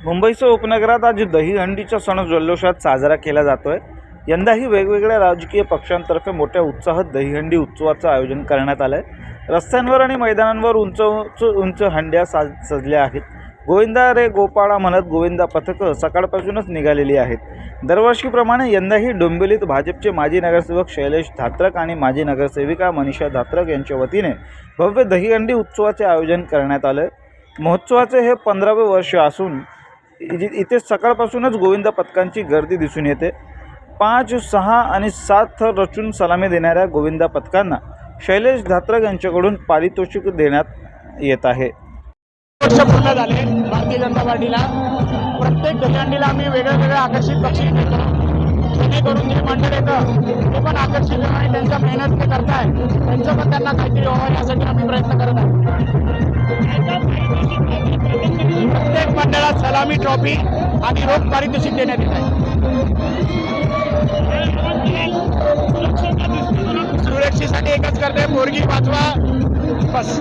मुंबईसह उपनगरात आज दहीहंडीचा सण जल्लोषात साजरा केला जातोय. यंदाही वेगवेगळ्या राजकीय पक्षांतर्फे मोठ्या उत्साहात दहीहंडी उत्सवाचं आयोजन करण्यात आलं आहे रस्त्यांवर आणि मैदानांवर उंच उंच उंच हंड्या साज सजल्या आहेत. गोविंदा रे गोपाळा म्हणत गोविंदा पथकं सकाळपासूनच निघालेली आहेत. दरवर्षीप्रमाणे यंदाही डोंबिवलीत भाजपचे माजी नगरसेवक शैलेश धात्रक आणि माजी नगरसेविका मनीषा धात्रक यांच्या वतीने भव्य दहीहंडी उत्सवाचे आयोजन करण्यात आलं महोत्सवाचे हे पंधरावे वर्ष असून इथे सकाळपासूनच गोविंद पथकांची गर्दी दिसून येते. पाच सहा आणि सात थर रचून सलामी देणाऱ्या गोविंदा पथकांना शैलेश धात्रग यांच्याकडून पारितोषिक देण्यात येत आहे. वर्ष पूर्ण झाले भारतीय जनता पार्टीला. प्रत्येक दहीहंडीला आम्ही वेगळे आकर्षित बक्षीस देतो. जेणेकरून जे मंडळ येतं ते पण आकर्षित आणि त्यांचा मेहनत ते करताय त्यांचं पण त्यांना काहीतरी व्हावं यासाठी आम्ही प्रयत्न करत आहे. सलामी ट्रॉफी आणि रोख पारितोषिक देण्यात येत आहे. सुरक्षेसाठी एकच करते पोरगी वाचवा बस.